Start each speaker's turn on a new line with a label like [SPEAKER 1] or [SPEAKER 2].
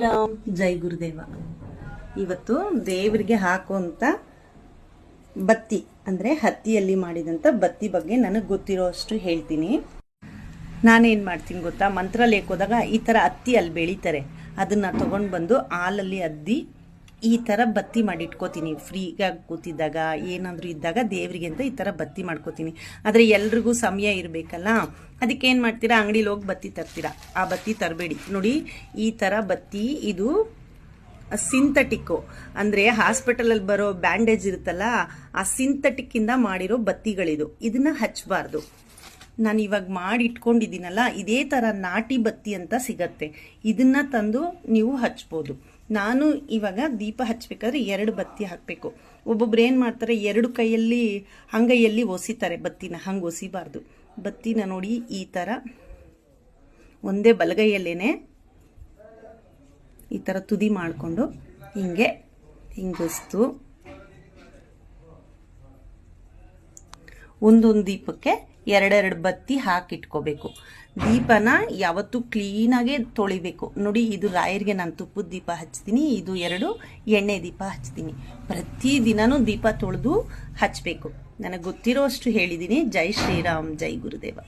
[SPEAKER 1] ಶ್ರೀರಾಮ್, ಜೈ ಗುರುದೇವ. ಇವತ್ತು ದೇವರಿಗೆ ಹಾಕುವಂಥ ಬತ್ತಿ, ಅಂದರೆ ಹತ್ತಿಯಲ್ಲಿ ಮಾಡಿದಂಥ ಬತ್ತಿ ಬಗ್ಗೆ ನನಗೆ ಗೊತ್ತಿರೋ ಅಷ್ಟು ಹೇಳ್ತೀನಿ. ನಾನೇನು ಮಾಡ್ತೀನಿ ಗೊತ್ತಾ? ಮಂತ್ರಾಲಯಕ್ಕೆ ಹೋದಾಗ ಈ ಥರ ಹತ್ತಿ ಅಲ್ಲಿ ಬೆಳೀತಾರೆ. ಅದನ್ನು ತೊಗೊಂಡು ಬಂದು ಹಾಲಲ್ಲಿ ಅದ್ದಿ ಈ ಥರ ಬತ್ತಿ ಮಾಡಿ ಇಟ್ಕೋತೀನಿ ಫ್ರೀಗಾಗಿ ಕೂತಿದ್ದಾಗ, ಏನಾದರೂ ಇದ್ದಾಗ ದೇವರಿಗೆ ಅಂತ ಈ ಥರ ಬತ್ತಿ ಮಾಡ್ಕೋತೀನಿ. ಆದರೆ ಎಲ್ರಿಗೂ ಸಮಯ ಇರಬೇಕಲ್ಲ? ಅದಕ್ಕೆ ಏನು ಮಾಡ್ತೀರಾ? ಅಂಗಡಿಲಿ ಹೋಗಿ ಬತ್ತಿ ತರ್ತೀರಾ? ಆ ಬತ್ತಿ ತರಬೇಡಿ. ನೋಡಿ, ಈ ಥರ ಬತ್ತಿ, ಇದು ಸಿಂಥೆಟಿಕ್ಕು ಅಂದರೆ ಹಾಸ್ಪಿಟಲಲ್ಲಿ ಬರೋ ಬ್ಯಾಂಡೇಜ್ ಇರುತ್ತಲ್ಲ, ಆ ಸಿಂಥೆಟಿಕ್ಕಿಂದ ಮಾಡಿರೋ ಬತ್ತಿಗಳಿದು. ಇದನ್ನು ಹಚ್ಚಬಾರ್ದು ನಾನು ಇವಾಗ ಮಾಡಿ ಇಟ್ಕೊಂಡಿದ್ದೀನಲ್ಲ ಇದೇ ಥರ ನಾಟಿ ಬತ್ತಿ ಅಂತ ಸಿಗತ್ತೆ. ಇದನ್ನು ತಂದು ನೀವು ಹಚ್ಬೋದು. ನಾನು ಇವಾಗ ದೀಪ ಹಚ್ಬೇಕಾದ್ರೆ ಎರಡು ಬತ್ತಿ ಹಾಕಬೇಕು. ಒಬ್ಬೊಬ್ರು ಏನು ಮಾಡ್ತಾರೆ, ಎರಡು ಕೈಯಲ್ಲಿ, ಅಂಗೈಯಲ್ಲಿ ಒಸಿತಾರೆ ಬತ್ತಿನ, ಹಂಗೆ ಒಸಿಬಾರ್ದು. ಬತ್ತಿನ ನೋಡಿ ಈ ಥರ ಒಂದೇ ಬಲಗೈಯಲ್ಲೇ ಈ ಥರ ತುದಿ ಮಾಡಿಕೊಂಡು ಹಿಂಗೆ ಹಿಂಗಿಸ್ತು ಒಂದೊಂದು ದೀಪಕ್ಕೆ ಎರಡೆರಡು ಬತ್ತಿ ಹಾಕಿಟ್ಕೋಬೇಕು. ದೀಪನ ಯಾವತ್ತು ಕ್ಲೀನಾಗೆ ತೊಳಿಬೇಕು. ನೋಡಿ, ಇದು ರಾಯರಿಗೆ ನಾನು ತುಪ್ಪದ ದೀಪ ಹಚ್ತೀನಿ, ಇದು ಎರಡು ಎಣ್ಣೆ ದೀಪ ಹಚ್ತೀನಿ. ಪ್ರತಿ ದಿನನೂ ದೀಪ ತೊಳೆದು ಹಚ್ಚಬೇಕು ನನಗೆ ಗೊತ್ತಿರೋ ಅಷ್ಟು ಹೇಳಿದ್ದೀನಿ ಜೈ ಶ್ರೀರಾಮ್, ಜೈ ಗುರುದೇವ.